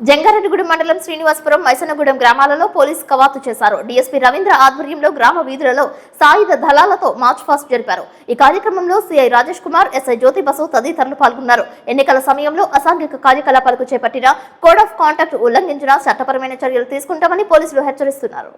జంగారెడ్డిగూడెం మండలం శ్రీనివాసపురం మైసనగూడెం గ్రామాలలో పోలీస్ కవాతు చేశారు. డీఎస్పీ రవీంద్ర ఆధ్వర్యంలో గ్రామ వీధులలో సాయుధ దళాలతో మార్చ్ పాస్ట్ జరిపారు. ఈ కార్యక్రమంలో సిఐ రాజేష్ కుమార్ ఎస్ఐ జ్యోతి బసు తదితరులు పాల్గొన్నారు. ఎన్నికల సమయంలో అసాంఘిక కార్యకలాపాలకు చేపట్టిన కోడ్ ఆఫ్ కాంటాక్ట్ ఉల్లంఘించిన చట్టపరమైన చర్యలు తీసుకుంటామని పోలీసులు హెచ్చరిస్తున్నారు.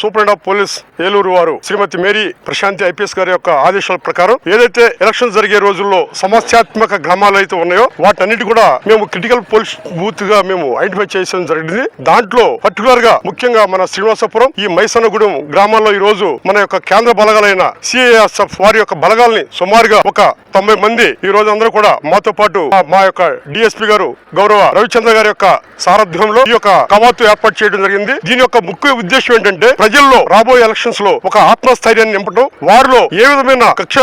సూపరింట్ ఆఫ్ పోలీస్ ఏలూరు వారు శ్రీమతి మేరీ ప్రశాంతి ఐపీఎస్ గారి యొక్క ఆదేశాల ప్రకారం ఏదైతే ఎలక్షన్ జరిగే రోజుల్లో సమస్యాత్మక గ్రామాలు అయితే ఉన్నాయో వాటన్నిటి కూడా మేము క్రిటికల్ పోలీస్ బూత్గా మేము ఐడెంటిఫై చేయడం జరిగింది. దాంట్లో పర్టికులర్గా ముఖ్యంగా మన శ్రీనివాసపురం ఈ మైసనగూడెం గ్రామాల్లో ఈ రోజు మన యొక్క కేంద్ర బలగాలైన సిఐఎస్ఎఫ్ వారి యొక్క బలగాల్ని సుమారుగా ఒక తొంభై మంది ఈ రోజు అందరూ కూడా మాతో పాటు మా- మా యొక్క డిఎస్పీ గారు గౌరవ రవిచంద్ర గారి యొక్క సారథ్యంలో ఈ యొక్క కవాతు ఏర్పాటు చేయడం జరిగింది. దీని యొక్క ముఖ్య ఉద్దేశం ఏంటంటే ప్రజల్లో రాబోయే ఎలక్షన్స్లో ఒక ఆత్మస్థైర్యాన్ని నింపడం వారిలో ఏ విధమైన కక్ష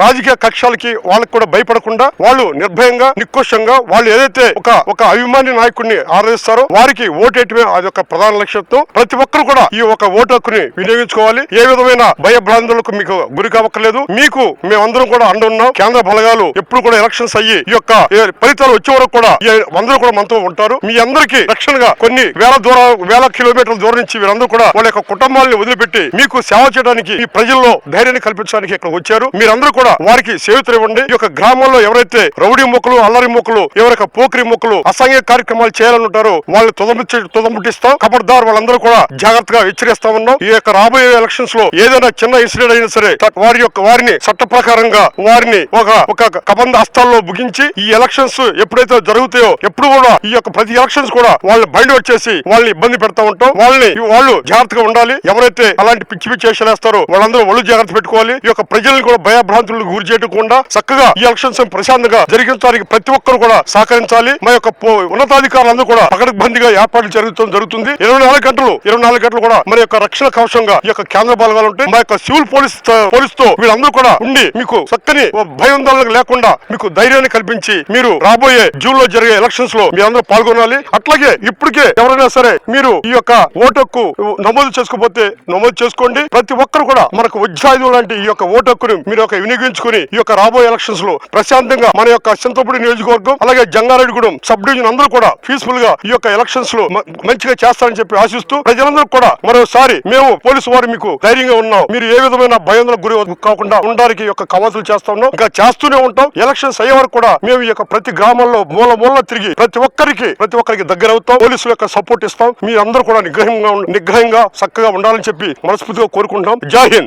రాజకీయ కక్షలకి వాళ్ళకి కూడా భయపడకుండా వాళ్ళు నిర్భయంగా నిక్కోషంగా వాళ్ళు ఏదైతే ఒక ఒక అభిమాని నాయకుడిని ఆరాధిస్తారో వారికి ఓటేయటమే అది ఒక ప్రధాన లక్ష్యంతో ప్రతి ఒక్కరు కూడా ఈ ఒక ఓటు హక్కుని వినియోగించుకోవాలి. ఏ విధమైన భయభ్రాంతులకు మీకు గురి కావక్కర్లేదు. మీకు మేమందరం కూడా అండ ఉన్నాం. కేంద్ర బలగాలు ఎప్పుడు కూడా ఎలక్షన్స్ అయ్యి ఈ యొక్క ఫలితాలు వచ్చే వరకు కూడా అందరూ కూడా మనతో ఉంటారు. మీ అందరికీ రక్షణగా కొన్ని వేల దూరం వేల కిలోమీటర్ల దూరం నుంచి వీరందరూ కూడా వాళ్ళ యొక్క కుటుంబాలను వదిలిపెట్టి మీకు సేవ చేయడానికి ఈ ప్రజల్లో ధైర్యాన్ని కల్పించడానికి ఇక్కడ వచ్చారు. మీరందరూ కూడా వారికి సేవితులు ఇవ్వండి. ఈ యొక్క గ్రామంలో ఎవరైతే రౌడీ మొక్కలు అల్లరి మొక్కలు ఎవరైనా పోకిరి మొక్కలు అసాంఘిక కార్యక్రమాలు చేయాలని వాళ్ళు తుదముచ్చి తుదముట్టిస్తాం. కబడ్దార్ వాళ్ళందరూ కూడా జాగ్రత్తగా హెచ్చరిస్తా ఉన్నాం. ఈ యొక్క రాబోయే ఎలక్షన్స్లో ఏదైనా చిన్న ఇన్సిడెంట్ అయినా సరే వారి యొక్క వారిని చట్ట ప్రకారంగా వారిని ఒక ఒక కబంధ హస్తాల్లో ముగించి ఈ ఎలక్షన్స్ ఎప్పుడైతే జరుగుతాయో ఎప్పుడు కూడా ఈ యొక్క ప్రతి ఎలక్షన్స్ కూడా వాళ్ళని బయట వచ్చేసి వాళ్ళని ఇబ్బంది పెడతా ఉంటాం. వాళ్ళని వాళ్ళు జాగ్రత్తగా ఉండాలి. ఎవరైతే అలాంటి పిచ్చి పిచ్చి వేషాలు వాళ్ళందరూ ఒళ్ళు జాగ్రత్త పెట్టుకోవాలి. ఈ యొక్క ప్రజల్ని కూడా భయభ్రాంతులకు గురి చేయకుండా చక్కగా ఈ ఎలక్షన్స్ ప్రశాంతంగా జరిగించడానికి ప్రతి ఒక్కరు కూడా సహకరించాలి. మా యొక్క ఉన్నతాధికారులందరూ కూడా పకడ్బందీగా ఏర్పాట్లు జరుగుతుంది జరుగుతుంది. ఇరవై నాలుగు గంటలు ఇరవై నాలుగు గంటలు కూడా మన యొక్క రక్షణ కవచంగా ఈ యొక్క కేంద్ర బలగాలు ఉంటాయి మా యొక్క సివిల్ పోలీస్ పోలీస్తో వీళ్ళందరూ కూడా ఉండి మీకు చక్కని ఓ భయాందోళన లేకుండా మీకు ధైర్యాన్ని కల్పించి మీరు రాబోయే జూన్లో జరిగే ఎలక్షన్స్లో మీరందరూ పాల్గొనాలి. అట్లాగే ఇప్పటికే ఎవరైనా సరే మీరు ఈ యొక్క ఓటు హక్కు నమోదు చేసుకోకపోతే నమోదు చేసుకోండి. ప్రతి ఒక్కరు కూడా మనకు ఉజ్జాయుధం లాంటి ఈ యొక్క ఓటు హక్కును మీరు ఒక వినియోగించుకుని ఈ యొక్క రాబోయే ఎలక్షన్స్లో ప్రశాంతంగా మన యొక్క చింతపూడి నియోజకవర్గం అలాగే జంగారెడ్డిగూడెం సబ్ డివిజన్ అందరూ కూడా పీస్ఫుల్గా ఈ యొక్క ఎలక్షన్స్లో మంచిగా చేస్తారని చెప్పి ఆశిస్తూ ప్రజలందరూ కూడా మరోసారి మేము పోలీసు వారు మీకు ధైర్యంగా ఉన్నాం. మీరు ఏ విధమైన భయంలో గురి కాకుండా ఉండడానికి ఈ యొక్క కవాతులు చేస్తా ఉన్నాం. ఇంకా చేస్తూనే ఉంటాం. ఎలక్షన్స్ అయ్యే వరకు కూడా మేము ఈ యొక్క ప్రతి గ్రామంలో మూల మూల తిరిగి ప్రతి ఒక్కరికి ప్రతి ఒక్కరికి దగ్గర అవుతాం పోలీసుల యొక్క సపోర్ట్ ఇస్తాం. మీ అందరూ కూడా నిగ్రహంగా నిగ్రహంగా చక్కగా ఉండాలని చెప్పి మనస్ఫూర్తిగా కోరుకుంటున్నాం. జై హింద్.